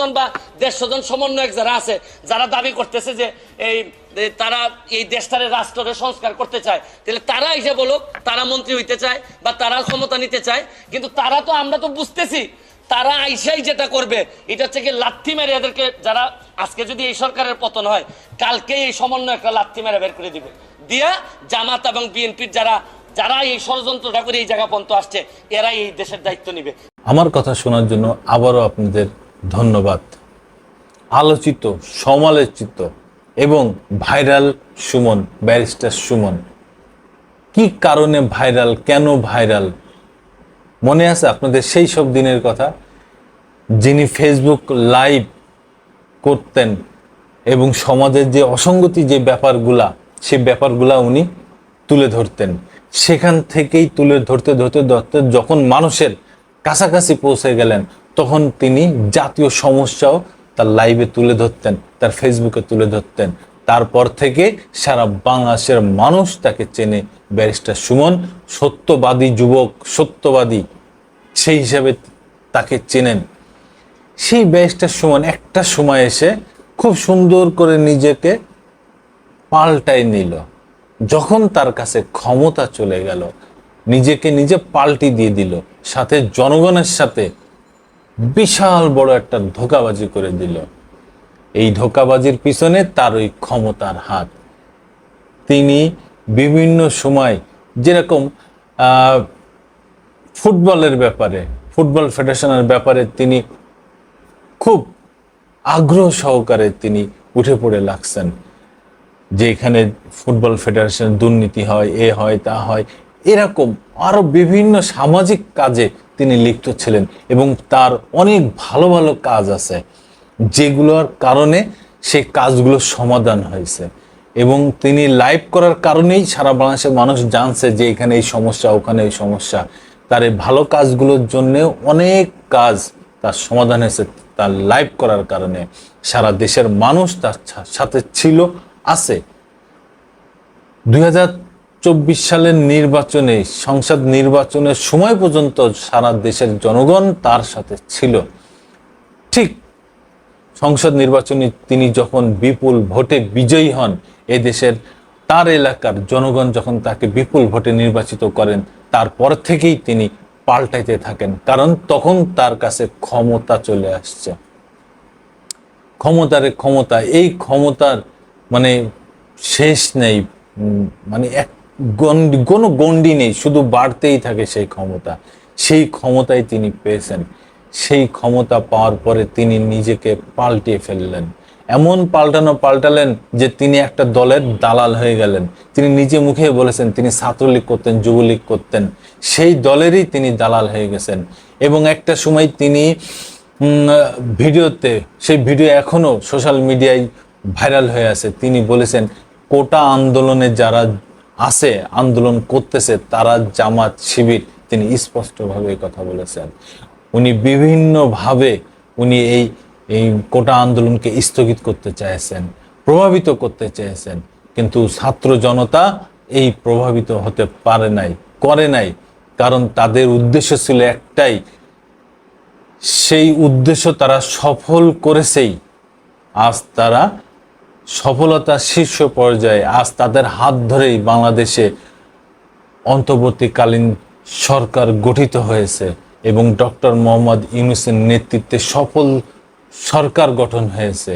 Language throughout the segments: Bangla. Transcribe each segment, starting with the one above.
জন বা দেড়শো জন সমন্বয়ক যারা আছে, যারা দাবি করতেছে যে এই তারা এই দেশটারে রাষ্ট্রের সংস্কার করতে চায়, তাহলে তারা এসে বলুক, তারা মন্ত্রী হইতে চায় বা তারা ক্ষমতা নিতে চায়, কিন্তু তারা তো আমরা তো বুঝতেছি, তারা আইসাই যেটা করবে, এটা হচ্ছে কি লাথি মেরে এদেরকে যারা আজকে যদি এই সরকারের পতন হয় কালকে এই সমন্বয়করা লাথি মেরে বের করে দিবে। দিয়া জামাত এবং বিএনপির যারা যারা এই ষড়যন্ত্রটা করে এই জায়গা পর্যন্ত আসছে, এরাই এই দেশের দায়িত্ব নিবে। আমার কথা শোনার জন্য আবারও আপনাদের ধন্যবাদ। আলোচিত, সমালোচিত এবং ভাইরাল সুমন, ব্যারিস্টার সুমন। কি কারণে ভাইরাল, কেন ভাইরাল? মনে আছে আপনাদের সেই সব দিনের কথা? যিনি ফেসবুক লাইভ করতেন এবং সমাজের যে অসঙ্গতি যে ব্যাপারগুলা, সে ব্যাপারগুলা উনি তুলে ধরতেন। সেখান থেকেই তুলে ধরতে ধরতে ধরতে যখন মানুষের কাছাকাছি পৌঁছে গেলেন তখন তিনি জাতীয় সমস্যাও তার লাইভে তুলে ধরতেন, তার ফেসবুকে তুলে ধরতেন। তারপর থেকে সারা বাংলাদেশের মানুষ তাকে চেনে ব্যারিস্টার সুমন। সত্যবাদী যুবক, সত্যবাদী, সেই হিসাবে তাকে চেনেন। সেই ব্যারিস্টার সুমন একটা সময় এসে খুব সুন্দর করে নিজেকে পাল্টাই নিল। যখন তার কাছে ক্ষমতা চলে গেল, নিজেকে নিজে পাল্টি দিয়ে দিল। সাথে জনগণের সাথে বিশাল বড় একটা ধোকাবাজি করে দিল। এই ধোকাবাজির পিছনে তার ওই ক্ষমতার হাত। তিনি বিভিন্ন সময় যেরকম ফুটবলের ব্যাপারে, ফুটবল ফেডারেশনের ব্যাপারে তিনি খুব আগ্রহ সহকারে তিনি উঠে পড়ে লাগছেন। যে এখানে ফুটবল ফেডারেশন দুর্নীতি হয়, এ হয়, তা হয় এরকম আরও বিভিন্ন সামাজিক কাজে তিনি লিপ্ত ছিলেন এবং তার অনেক ভালো ভালো কাজ আছে, যেগুলোর কারণে সেই কাজগুলো সমাধান হয়েছে। এবং তিনি লাইভ করার কারণেই সারা বাংলাদেশের মানুষ জানছে যে এখানে এই সমস্যা, ওখানে এই সমস্যা। তার এই ভালো কাজগুলোর জন্য অনেক কাজ তার সমাধান হয়েছে তার লাইভ করার কারণে। সারা দেশের মানুষ তার সাথে ছিল, আছে। দুই হাজার চব্বিশ সালের নির্বাচনে, সংসদ নির্বাচনের সময় পর্যন্ত সারা দেশের জনগণ তার সাথে ছিল। ঠিক সংসদ নির্বাচনে তিনি যখন বিপুল ভোটে বিজয়ী হন, এ দেশের তার এলাকার জনগণ যখন তাকে বিপুল ভোটে নির্বাচিত করেন, তারপর থেকেই তিনি পাল্টাইতে থাকেন। কারণ তখন তার কাছে ক্ষমতা চলে আসছে। ক্ষমতার ক্ষমতা, এই ক্ষমতার মানে শেষ নেই। মানে এক গন্ডি, কোনো গন্ডি নেই, শুধু বাড়তেই থাকে সেই ক্ষমতা। সেই ক্ষমতায় তিনি পেয়েছেন। সেই ক্ষমতা পাওয়ার পরে তিনি নিজেকে পাল্টিয়ে ফেললেন। এমন পাল্টানো পাল্টালেন যে তিনি একটা দলের দালাল হয়ে গেলেন। তিনি নিজে মুখে বলেছেন, তিনি ছাত্রলীগ করতেন, যুবলীগ করতেন। সেই দলেরই তিনি দালাল হয়ে গেছেন। এবং একটা সময় তিনি ভিডিওতে, সেই ভিডিও এখনও সোশ্যাল মিডিয়ায় ভাইরাল হয়ে আছে। তিনি বলেছেন, কোটা আন্দোলনে যারা আছে, আন্দোলন করতেছে, তারা জামাত, শিবির, তিনি স্পষ্টভাবে কথা বলেছেন। উনি বিভিন্নভাবে উনি এই এই কোটা আন্দোলনকে স্থগিত করতে চাইছেন প্রভাবিত করতে চেয়েছেন, কিন্তু ছাত্র জনতা এই প্রভাবিত হতে পারে নাই, করে নাই। কারণ তাদের উদ্দেশ্য ছিল একটাই, সেই উদ্দেশ্য তারা সফল করেছেই। আজ তারা সফলতা শীর্ষ পর্যায়ে আজ তাদের হাত ধরেই বাংলাদেশে অন্তর্বর্তীকালীন সরকার গঠিত হয়েছে এবং ডক্টর মোহাম্মদ ইউনুসের নেতৃত্বে সফল সরকার গঠন হয়েছে।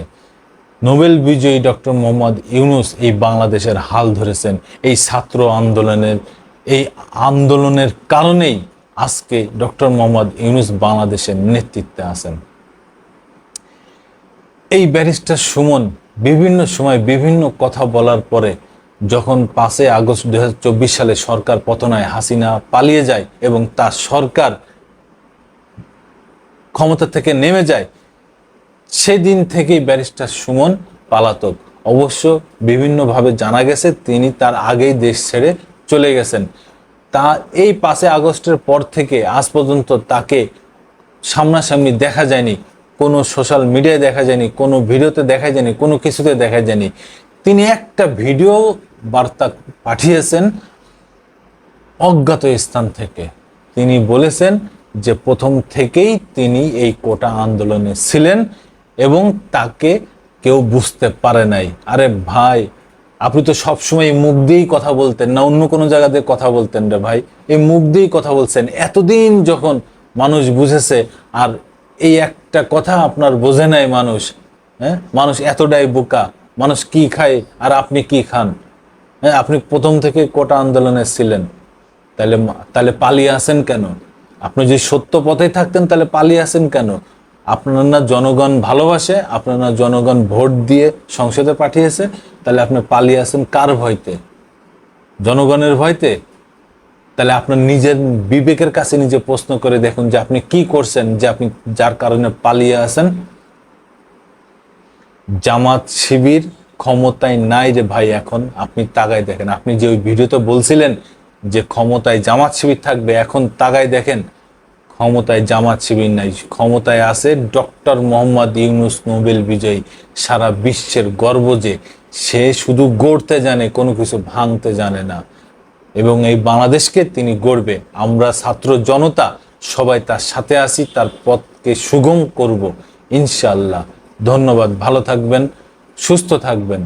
নোবেল বিজয়ী ডক্টর মোহাম্মদ ইউনুস এই বাংলাদেশের হাল ধরেছেন। এই ছাত্র আন্দোলনের, এই আন্দোলনের কারণেই আজকে ডক্টর মোহাম্মদ ইউনুস বাংলাদেশের নেতৃত্বে আছেন। এই ব্যারিস্টার সুমন বিভিন্ন সময় বিভিন্ন কথা বলার পরে যখন পাঁচই আগস্ট দুই হাজার চব্বিশ সালে সরকার পতনায় হাসিনা পালিয়ে যায় এবং তার সরকার ক্ষমতা থেকে নেমে যায়, সেদিন থেকেই ব্যারিস্টার সুমন পালাতক। অবশ্য বিভিন্নভাবে জানা গেছে তিনি তার আগেই দেশ ছেড়ে চলে গেছেন। তা এই পাঁচই আগস্টের পর থেকে আজ পর্যন্ত তাকে সামনাসামনি দেখা যায়নি। কোনো সোশ্যাল মিডিয়ায় দেখা যায়নি, কোনো ভিডিওতে দেখা যায়নি, কোনো কিছুতে দেখা যায়নি। তিনি একটা ভিডিও বার্তা পাঠিয়েছেন অজ্ঞাত স্থান থেকে। তিনি বলেছেন যে প্রথম থেকেই তিনি এই কোটা আন্দোলনে ছিলেন এবং তাকে কেউ বুঝতে পারে নাই। আরে ভাই, আপনি তো সবসময় মুখ দিয়েই কথা বলতেন না, অন্য কোনো জায়গাতে কথা বলতেন রে ভাই। এই মুখ দিয়েই কথা বলছেন। এতদিন যখন মানুষ বুঝেছে, আর এই একটা কথা আপনার বোঝে নাই মানুষ হ্যাঁ? মানুষ এতটাই বোকা, মানুষ কি খায় আর আপনি কি খান? হ্যাঁ আপনি প্রথম থেকে কোটা আন্দোলনে ছিলেন, তাহলে তাহলে পালিয়ে আসেন কেন? আপনি যদি সত্য পথে থাকতেন, তাহলে পালিয়ে আসেন কেন? আপনার না জনগণ ভালোবাসে, আপনার না জনগণ ভোট দিয়ে সংসদে পাঠিয়েছে, তাহলে আপনি পালিয়ে আসেন কার ভয়তে? জনগণের ভয়তে? তাহলে আপনার নিজের বিবেকের কাছে নিজে প্রশ্ন করে দেখুন যে আপনি কি করছেন, যে আপনি যার কারণে পালিয়ে আসেন জামাত শিবির ক্ষমতায় নাই রে ভাই, এখন আপনি তাগায় দেখেন। আপনি যে ওই ভিডিওতে বলছিলেন যে ক্ষমতায় জামাত শিবির থাকবে, এখন তাগায় দেখেন, ক্ষমতায় জামাত শিবির নাই। ক্ষমতায় আছে ডক্টর মোহাম্মদ ইউনুস নোবেল বিজয়ী। সারা বিশ্বের গর্ব যে সে শুধু গড়তে জানে, কোনো কিছু ভাঙতে জানে না। এবং এই বাংলাদেশকে তিনি গড়বেন আমরা ছাত্র জনতা, সবাই তার সাথে আসি তার পথকে সুগম করব ইনশাল্লাহ ধন্যবাদ, ভালো থাকবেন, সুস্থ থাকবেন।